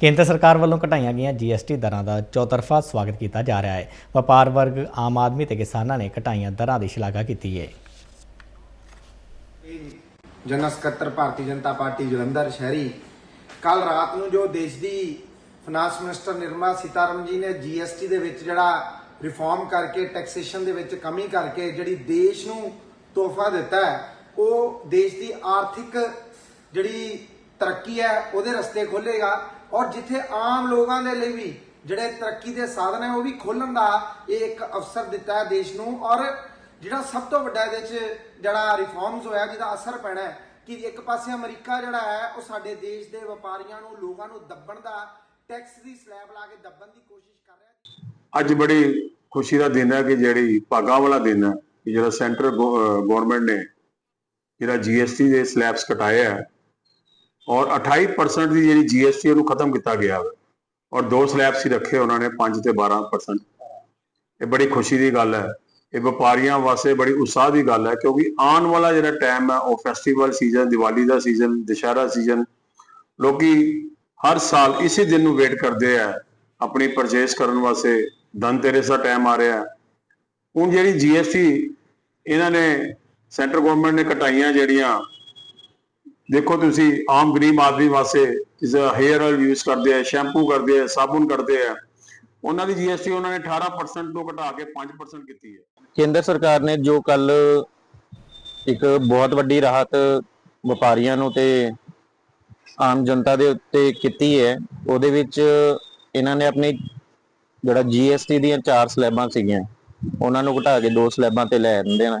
ਕੇਂਦਰ ਸਰਕਾਰ ਵੱਲੋਂ ਘਟਾਈਆਂ ਗਈਆਂ ਜੀਐਸਟੀ ਦਰਾਂ ਦਾ ਚੌਤਰਫਾ ਸਵਾਗਤ ਕੀਤਾ ਜਾ ਰਿਹਾ ਹੈ। ਵਪਾਰ ਵਰਗ, ਆਮ ਆਦਮੀ ਤੇ ਕਿਸਾਨਾਂ ਨੇ ਘਟਾਈਆਂ ਦਰਾਂ ਦੀ ਸ਼ਲਾਘਾ ਕੀਤੀ ਹੈ। ਜਨਰਲ ਸਕੱਤਰ ਭਾਰਤੀ ਜਨਤਾ ਪਾਰਟੀ ਜਲੰਧਰ ਸ਼ਹਿਰੀ। ਕੱਲ ਰਾਤ ਨੂੰ ਜੋ ਦੇਸ਼ ਦੀ ਫਾਈਨਾਂਸ ਮਿਨਿਸਟਰ ਨਿਰਮਲਾ ਸੀਤਾਰਮਨ ਜੀ ਨੇ ਜੀਐਸਟੀ ਦੇ ਵਿੱਚ ਜਿਹੜਾ ਰਿਫਾਰਮ ਕਰਕੇ ਟੈਕਸੇਸ਼ਨ ਦੇ ਵਿੱਚ ਕਮੀ ਕਰਕੇ ਜਿਹੜੀ ਦੇਸ਼ ਨੂੰ ਤੋਹਫਾ ਦਿੱਤਾ ਹੈ, ਉਹ ਦੇਸ਼ ਦੀ ਆਰਥਿਕ ਜਿਹੜੀ ਤਰੱਕੀ ਹੈ, ਉਹਦੇ ਰਸਤੇ ਖੋਲੇਗਾ ਔਰ ਜਿੱਥੇ ਆਮ ਲੋਕਾਂ ਦੇ ਲਈ ਵੀ ਜਿਹੜੇ ਤਰੱਕੀ ਦੇ ਸਾਧਨ ਹੈ, ਉਹ ਵੀ ਖੋਲਣ ਦਾ ਇਹ ਇੱਕ ਅਵਸਰ ਦਿੱਤਾ ਹੈ ਦੇਸ਼ ਨੂੰ। ਔਰ ਜਿਹੜਾ ਸਭ ਤੋਂ ਵੱਡਾ ਇਹਦੇ 'ਚ ਜਿਹੜਾ ਰਿਫਾਰਮਸ ਹੋਇਆ, ਜਿਹਦਾ ਅਸਰ ਪੈਣਾ ਹੈ, ਕਿ ਇੱਕ ਪਾਸੇ ਅਮਰੀਕਾ ਜਿਹੜਾ ਹੈ, ਉਹ ਸਾਡੇ ਦੇਸ਼ ਦੇ ਵਪਾਰੀਆਂ ਨੂੰ, ਲੋਕਾਂ ਨੂੰ ਦੱਬਣ ਦਾ ਟੈਕਸ ਦੀ ਸਲੈਬ ਲਾ ਕੇ ਦੱਬਣ ਦੀ ਕੋਸ਼ਿਸ਼ ਕਰ ਰਿਹਾ ਹੈ। ਅੱਜ ਬੜੀ ਖੁਸ਼ੀ ਦਾ ਦਿਨ ਹੈ ਕਿ ਜਿਹੜੀ ਭਾਗਾਂ ਵਾਲਾ ਦਿਨ ਹੈ, ਕਿ ਜਿਹੜਾ ਸੈਂਟਰ ਗਵਰਨਮੈਂਟ ਨੇ ਜਿਹੜਾ ਜੀਐਸਟੀ ਦੇ ਸਲੈਬਸ ਘਟਾਏ ਹੈ ਔਰ 28% ਦੀ ਜਿਹੜੀ ਜੀਐਸਟੀ ਉਹਨੂੰ ਖਤਮ ਕੀਤਾ ਗਿਆ ਹੈ ਔਰ ਦੋ ਸਲੈਬਸ ਹੀ ਰੱਖੇ ਉਹਨਾਂ ਨੇ 5 ਤੇ 12% ਇਹ ਬੜੀ ਖੁਸ਼ੀ ਦੀ ਗੱਲ ਹੈ। ਇਹ ਵਪਾਰੀਆਂ ਵਾਸਤੇ ਬੜੀ ਉਤਸ਼ਾਹ ਦੀ ਗੱਲ ਹੈ, ਕਿਉਂਕਿ ਆਉਣ ਵਾਲਾ ਜਿਹੜਾ ਟਾਈਮ ਹੈ, ਉਹ ਫੈਸਟੀਵਲ ਸੀਜ਼ਨ ਦੀਵਾਲੀ ਦਾ ਸੀਜ਼ਨ ਦੁਸ਼ਹਿਰਾ ਸੀਜ਼ਨ ਲੋਕੀ ਹਰ ਸਾਲ ਇਸੇ ਦਿਨ ਨੂੰ ਵੇਟ ਕਰਦੇ ਆ ਆਪਣੀ ਪਰਚੇਸ ਕਰਨ ਵਾਸਤੇ। ਧਨਤੇਰਸ ਦਾ ਟਾਈਮ ਆ ਰਿਹਾ ਹੁਣ ਜਿਹੜੀ ਜੀਐਸਟੀ ਇਹਨਾਂ ਨੇ ਸੈਂਟਰ ਗਵਰਨਮੈਂਟ ਨੇ ਘਟਾਈਆਂ ਜਿਹੜੀਆਂ ਦੇਖੋ ਤੁਸੀਂ ਆਮ ਗਰੀਬ ਆਦਮੀ ਵਾਸਤੇ ਇਸ ਹੇਅਰ ਆਇਲ ਯੂਜ਼ ਕਰਦੇ ਆ ਸ਼ੈਂਪੂ ਕਰਦੇ ਆ ਸਾਬਣ ਕਰਦੇ ਆ, ਉਹਨਾਂ ਦੀ ਜੀਐਸਟੀ ਉਹਨਾਂ ਨੇ 18% ਤੋਂ ਘਟਾ ਕੇ 5% ਕੀਤੀ ਹੈ। ਕੇਂਦਰ ਸਰਕਾਰ ਨੇ ਜੋ ਕੱਲ ਇੱਕ ਬਹੁਤ ਵੱਡੀ ਰਾਹਤ ਵਪਾਰੀਆਂ ਨੂੰ ਤੇ ਆਮ ਜਨਤਾ ਦੇ ਉੱਤੇ ਕੀਤੀ ਹੈ, ਉਹਦੇ ਵਿੱਚ ਇਹਨਾਂ ਨੇ ਆਪਣੀ ਜਿਹੜਾ ਜੀਐਸਟੀ ਦੀਆਂ ਚਾਰ ਸਲੈਬਾਂ ਸੀਗੀਆਂ, ਉਹਨਾਂ ਨੂੰ ਘਟਾ ਕੇ ਦੋ ਸਲੈਬਾਂ ਤੇ ਲੈ ਆਂਦੇ ਨੇ।